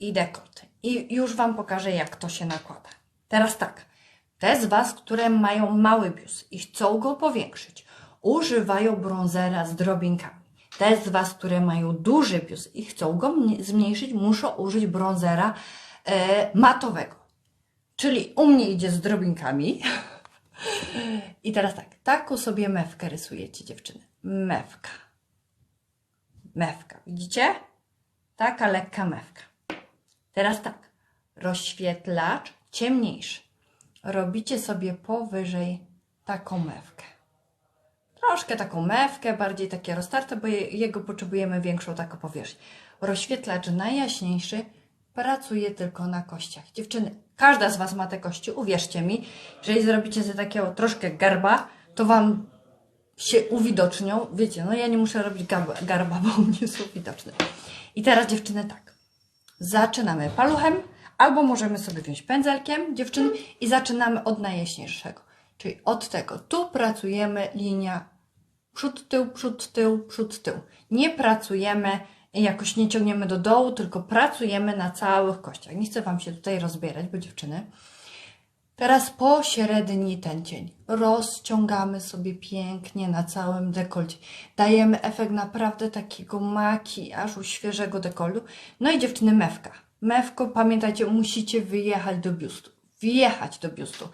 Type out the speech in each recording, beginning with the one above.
i dekolt. I już Wam pokażę, jak to się nakłada. Teraz tak. Te z Was, które mają mały biust i chcą go powiększyć, używają bronzera z drobinkami. Te z Was, które mają duży biust i chcą go mnie- zmniejszyć, muszą użyć bronzera e, matowego. Czyli u mnie idzie z drobinkami. I teraz tak, taką sobie mewkę rysujecie dziewczyny. Mewka. Mewka, widzicie? Taka lekka mewka. Teraz tak, rozświetlacz ciemniejszy. Robicie sobie powyżej taką mewkę. Troszkę taką mewkę, bardziej takie roztarte, bo je, jego potrzebujemy większą taką powierzchnię. Rozświetlacz najjaśniejszy pracuje tylko na kościach. Dziewczyny, każda z Was ma te kości, uwierzcie mi, jeżeli zrobicie sobie takiego troszkę garba, to Wam się uwidocznią. Wiecie, no ja nie muszę robić garba, garba bo u mnie są widoczne. I teraz dziewczyny tak. Zaczynamy paluchem, albo możemy sobie wziąć pędzelkiem, dziewczyny, i zaczynamy od najjaśniejszego. Czyli od tego. Tu pracujemy linia przód, tył, przód, tył, przód, tył. Nie pracujemy, jakoś nie ciągniemy do dołu, tylko pracujemy na całych kościach. Nie chcę Wam się tutaj rozbierać, bo dziewczyny. Teraz pośredni ten cień. Rozciągamy sobie pięknie na całym dekolcie. Dajemy efekt naprawdę takiego makijażu, świeżego dekoltu. No i dziewczyny, mewka. Mewko, pamiętajcie, musicie wyjechać do biustu. Wjechać do biustu.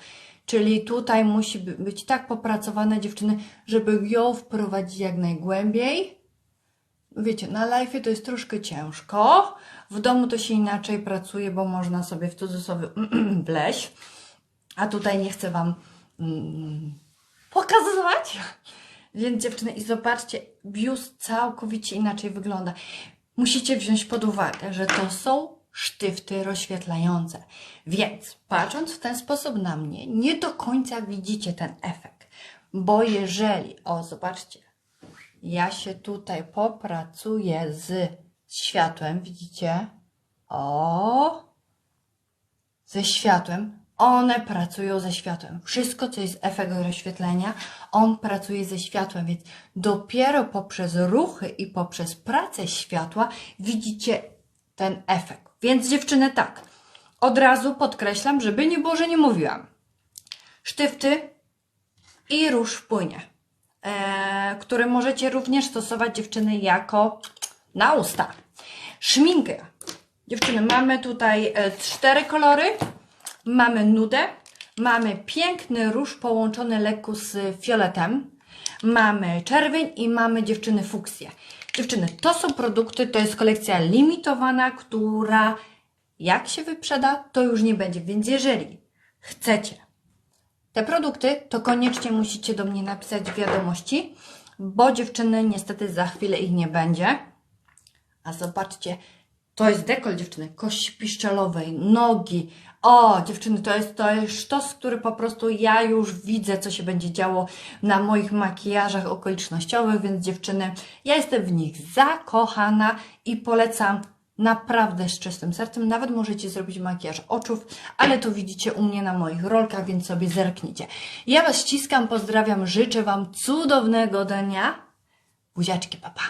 Czyli tutaj musi by- być tak popracowane dziewczyny, żeby ją wprowadzić jak najgłębiej. Wiecie, na live to jest troszkę ciężko. W domu to się inaczej pracuje, bo można sobie w cudzysłowie wleźć. A tutaj nie chcę Wam mm, pokazywać. Więc dziewczyny, i zobaczcie, biust całkowicie inaczej wygląda. Musicie wziąć pod uwagę, że to są sztywty rozświetlające. Więc patrząc w ten sposób na mnie, nie do końca widzicie ten efekt. Bo jeżeli, o zobaczcie, ja się tutaj popracuję z światłem, widzicie? O, ze światłem. One pracują ze światłem. Wszystko, co jest efekt rozświetlenia, on pracuje ze światłem, więc dopiero poprzez ruchy i poprzez pracę światła widzicie ten efekt. Więc dziewczyny, tak, od razu podkreślam, żeby nie było, że nie mówiłam. Sztywty i róż w płynie, e, który możecie również stosować dziewczyny jako na usta. Szminkę. Dziewczyny, mamy tutaj e, cztery kolory. Mamy nudę, mamy piękny róż połączony lekko z fioletem, mamy czerwień i mamy dziewczyny fuksję. Dziewczyny, to są produkty, to jest kolekcja limitowana, która jak się wyprzeda, to już nie będzie. Więc jeżeli chcecie te produkty, to koniecznie musicie do mnie napisać wiadomości, bo dziewczyny niestety za chwilę ich nie będzie. A zobaczcie, to jest dekol dziewczyny, kości piszczelowej, nogi. O, dziewczyny, to jest, to jest sztos, który po prostu ja już widzę, co się będzie działo na moich makijażach okolicznościowych, więc dziewczyny, ja jestem w nich zakochana i polecam naprawdę z czystym sercem. Nawet możecie zrobić makijaż oczów, ale to widzicie u mnie na moich rolkach, więc sobie zerknijcie. Ja Was ściskam, pozdrawiam, życzę Wam cudownego dnia. Buziaczki, papa.